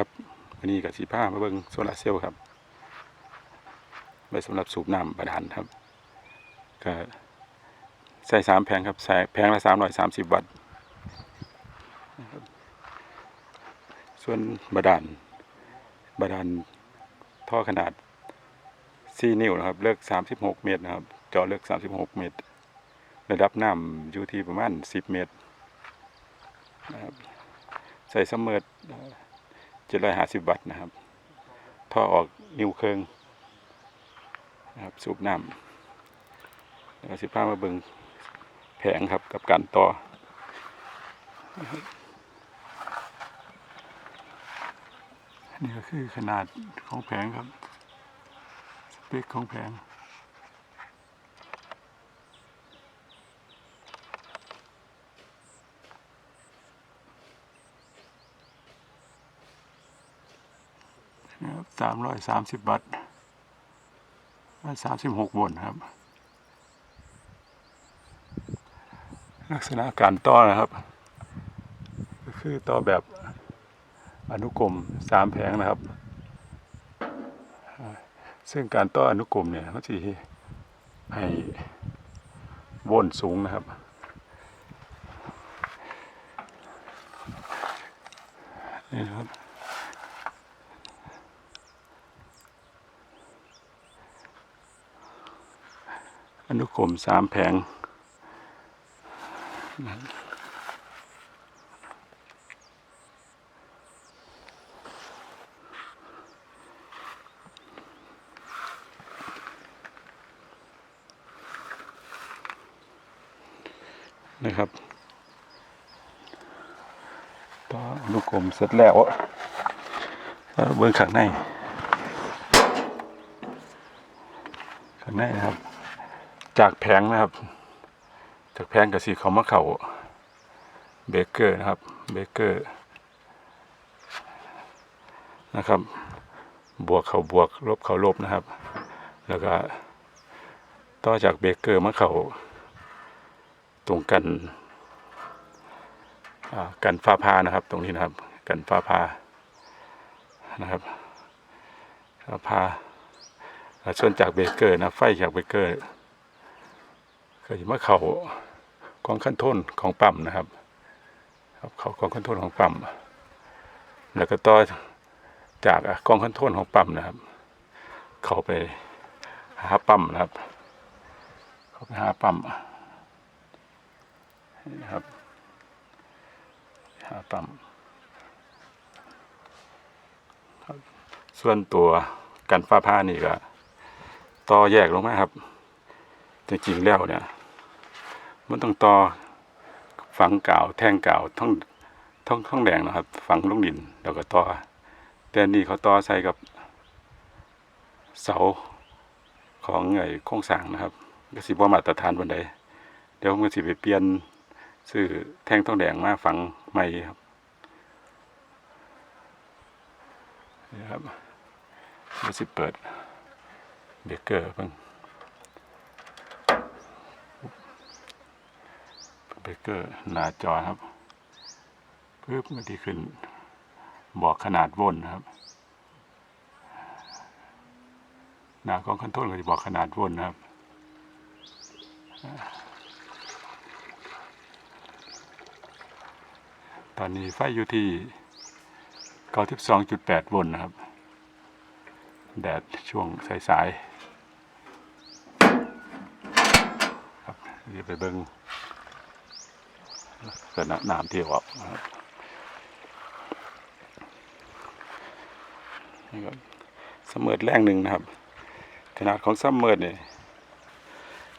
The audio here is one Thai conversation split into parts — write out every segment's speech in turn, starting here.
ครับวันนี้กับสีผ้ามาเบิ่งโซลาร์เซลล์ครับไว้สำหรับสูบน้ำบาดาลครับก็ใส่สามแผงครับใส่แผงละสามร้อยสามสิบวัตต์ส่วนบาดาลบาดาลท่อขนาด4นิ้วนะครับเลิก36เมตรนะครับเจาะเลิก36เมตร ระดับน้ำอยู่ที่ประมาณ10เมตรนะครับใส่ซัมเมอร์ 750วัตต์นะครับ ท่อออกนิ้วเคิงนะครับสูบน้ำแล้วก็สิพามาเบิงแผงครับกับการต่อนี่ก็คือขนาดของแผงครับ สเปคของแผง นะครับ สามร้อยสามสิบวัตต์สามสิบหกโวลต์ครับ ลักษณะการต่อนะครับ ก็คือต่อแบบอนุกรมสามแผงนะครับ ซึ่งการต่ออนุกรมเนี่ยเขาจะให้โวลต์สูงนะครับนี่นะครับ อนุกรมสามแผงนะครับต่ออนุกรมเสร็จแล้วแล้วเบื้องข้างในข้างในนะครับ จากแผงนะครับ จากแผงกับสีเขามาเขาเบเกอร์นะครับเบเกอร์นะครับ บวกเขาบวกลบเขาลบนะครับ แล้วก็ต่อจากเบเกอร์มาเขาตรงกันอ่ากันฟ้าพานะครับ ตรงนี้นะครับ กันฟ้าพานะครับฟ้าพาแล้วส่วนจากเบเกอร์นะไฟจากเบเกอร์ ก็จะมาเขากองขั้นต้นของปั๊มนะครับครับเขากองขั้นต้นของปั๊มแล้วก็ต่อจากอะกองขั้นต้นของปั๊มนะครับ เขาไปหาปั๊มนะครับ เขาไปหาปั๊มนะครับหาปั๊มส่วนตัวกันฟ้าผ้านี่ก็ต่อแยกลงมาครับจริงๆแล้วเนี่ย มันต้องต่อฝังกาวแท่งกาวท่องท่องท่องแดงนะครับ ฝังลงดินแล้วก็ต่อแต่นนี่เขาต่อใส่กับเสาของไอ้โครงสร้างนะครับ ก็สิบ่มาตรฐานบันไดเดี๋ยวผมก็สิไปเปลี่ยนซื้อแท่งท่องแดงมาฝังใหม่ครับนี่ครับเดี๋ยวสิเปิดเบเกอร์เพิ่ง เบเกอร์หน้าจอครับปึ๊บมันที่ขึ้น บอกขนาดวนนะครับ หน้าของคอนโทรลก็จะบอกขนาดวนนะครับตอนนี้ไฟอยู่ที่92.8โวลต์นะครับ แดดช่วงสายๆ ครับเดี๋ยวไปเบิ้ง ก็น้ำน้ำที่ออกนี่ก็ซัมเอร์แรงหนึ่งนะครับ ขนาดของซัมเอร์เนี่ย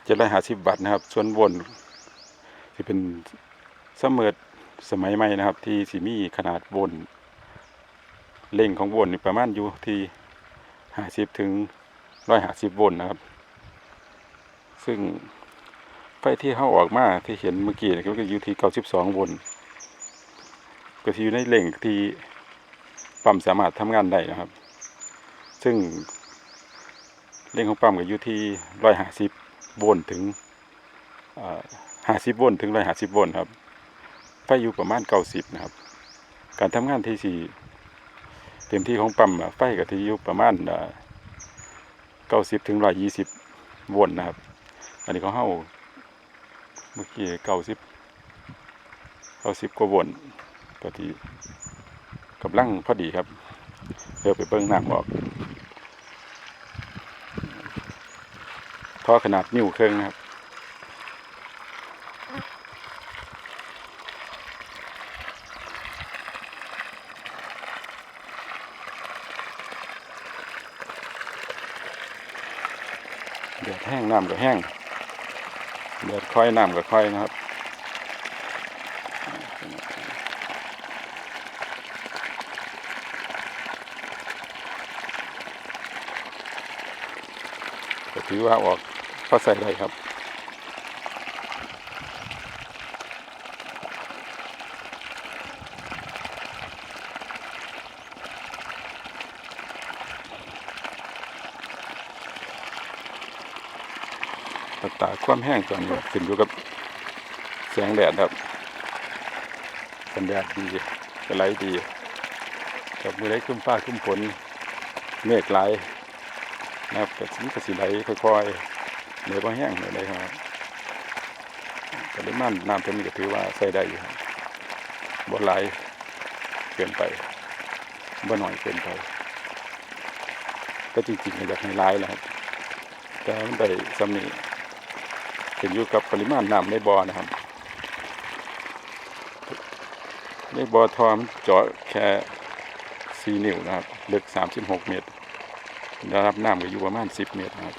จะได้หาสิบวัตต์นะครับ ส่วนบนที่เป็นซัมเอร์สมัยใหม่นะครับ ที่สีมีขนาดบนเล่งของบนประมาณอยู่ที่ห้าสิบถึงร้อยห้าสิบโวลต์นะครับ ซึ่ง ที่เข้าออกมาที่เห็นเมื่อกี้นะครับก็อยู่ที่92โวลต์ก็ที่อยู่ในเล่งที่ปั๊มสามารถทำงานได้นะครับ ซึ่งเล่งของปั๊มก็อยู่ที่150โวลต์ถึงเอ่อ50โวลต์ถึง150โวลต์ครับไฟอยู่ประมาณ90นะครับ การทำงานที่สี่เต็มที่ของปั๊มไฟก็ที่อยู่ประมาณเก้าสิบถึงร้อยยี่สิบโวลต์นะครับ อันนี้เขาเฮา มื่อกี้เก้าสิบเก้าสิบกว่าวลต์ก็ที่กำลังพอดีครับ เดี๋ยวไปเบิ้งน้ำออกท่อขนาดนิ้วเครื่องนะครับเดือดแห้งน้ำก็แห้ง เดือดค่อยน้ำก็ค่อยนะครับก็ถือว่าออกพอใส่ได้ครับ อัตราความแห้งตอนนี้ขึ้นอยู่กับแสงแดดครับสัญญาณดีกระไรดีกับมือได้ขึ้นฟ้าขึ้นฝนเมฆไหลนะครับแต่สีกระสีไหลค่อยๆเหนือบ่แห้งเลยครับปริมาณน้ำเท่านี้ก็ถือว่าใส่ได้อยู่ครับบ่ไหลเกินไปบ่หน่อยเกินไปก็จริงๆอยากให้ไหลายนะครับแต่มันได้สำนี ขึ้นอยู่กับปริมาณน้ำในบ่อนะครับในบ่อทอมเจาะแค่4นิ้วนะครับลึก36เมตรระดับน้ำก็อยู่ประมาณ10เมตรนะครับ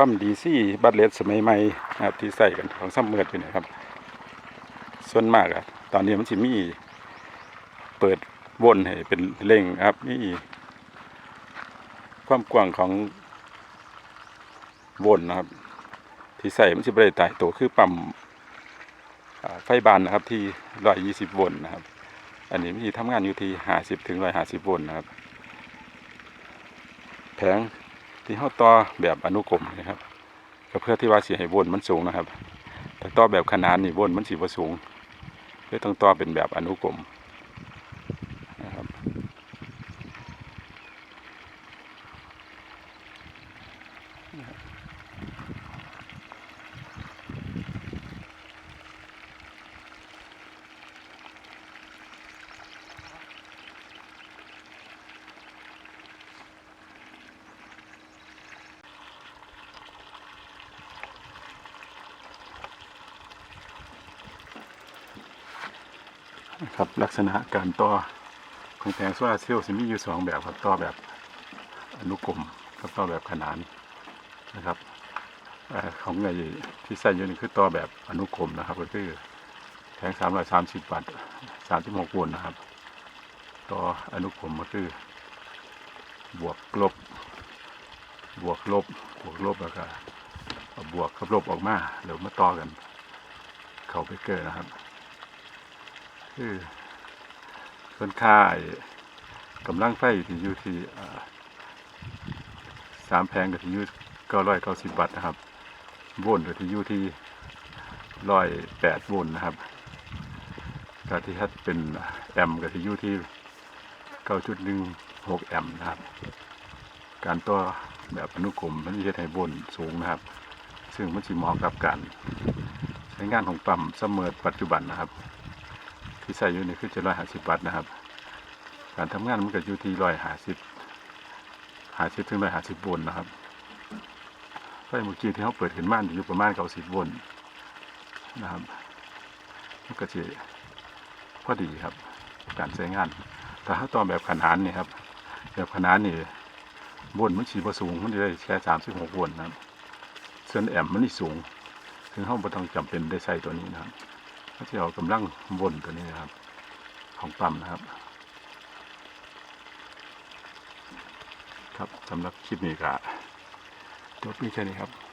ปั๊มดีซี่บัตเลสสมัยใหม่นะครับที่ใส่กันของซ้ำเมือดอยู่เนะครับ ส่วนมากอะตอนนี้มันสิมีเปิดวนให้เป็นเร่งครับมีความกว้างของวนนะครับ ที่ใส่มันสิบริตายตัวคือปั๊มไฟบานนะครับที่ร้อยยี่สิบวลต์นะครับ อันนี้มันสิทำงานอยู่ที่ห้าสิบถึงร้อยห้าสิบวลต์นะครับ แผง ที่เขาต่อแบบอนุกรมนะครับก็เพื่อที่ว่าสีให้โวลมันสูงนะครับแต่ต่อแบบขนานนี่โวลมันสีว่าสูงเพื่อต้องต่อเป็นแบบอนุกรม ครับลักษณะการต่อของแผงโซลาเซลล์จะมีอยู่สองแบบครับต่อแบบอนุกรมกับต่อแบบขนานนะครับอของไอ้ที่ใส่อยู่นี่คือต่อแบบอนุกรมนะครับ ก็คือแผงสามร้อยสามสิบวัตต์สามสิบหกโวลต์นะครับ ต่ออนุกรมก็คือบวกลบบวกลบบวกลบแล้วก็เอาบวกกับลบออกมาเดี๋ยวมาต่อกัน เข้าไปเกอร์นะครับ คือส่วนค่าไอ้กำลังไฟที่อยู่ที่สามแผงกับที่อยู่เก้าร้อยเก้าสิบวัตต์นะครับโวลต์กับที่อยู่ที่ร้อยแปดโวลต์นะครับก็ที่ถ้าเป็นแอมป์กับที่อยู่ที่เก้าจุดหนึ่งหกแอมป์นะครับ การต่อแบบอนุกรมมันจะให้โวลต์สูงนะครับ ซึ่งมันสิเหมาะกับการใช้งานของปั๊มเสมอปัจจุบันนะครับ ที่ใส่อยู่นี่คือจะร้อยห้าสิบวัตต์นะครับ การทำงานมันก็อยู่ที่ร้อยห้าสิบห้าสิบถึงร้อยห้าสิบโวลต์นะครับไฟเมื่อกี้ที่เขาเปิดขึ้นมาอยู่ประมาณเก้าสิบโวลต์นะครับมันก็จะพอดีครับ การใช้งาน แต่ถ้าตอนแบบขนานนี่ครับ แบบขนานนี่โวลต์มันฉีบสูงมันจะได้แค่สามสิบหกโวลต์นะครับ ส่วนแอมมันนี่สูง ถึงเขาไม่ต้องจำเป็นได้ใส่ตัวนี้นะครับ ก็จะเอากำลังบนตัวนี้นะครับ ของปั๊มนะครับ ครับสำหรับคลิปนี้ก็จบเพียงแค่นี้ครับ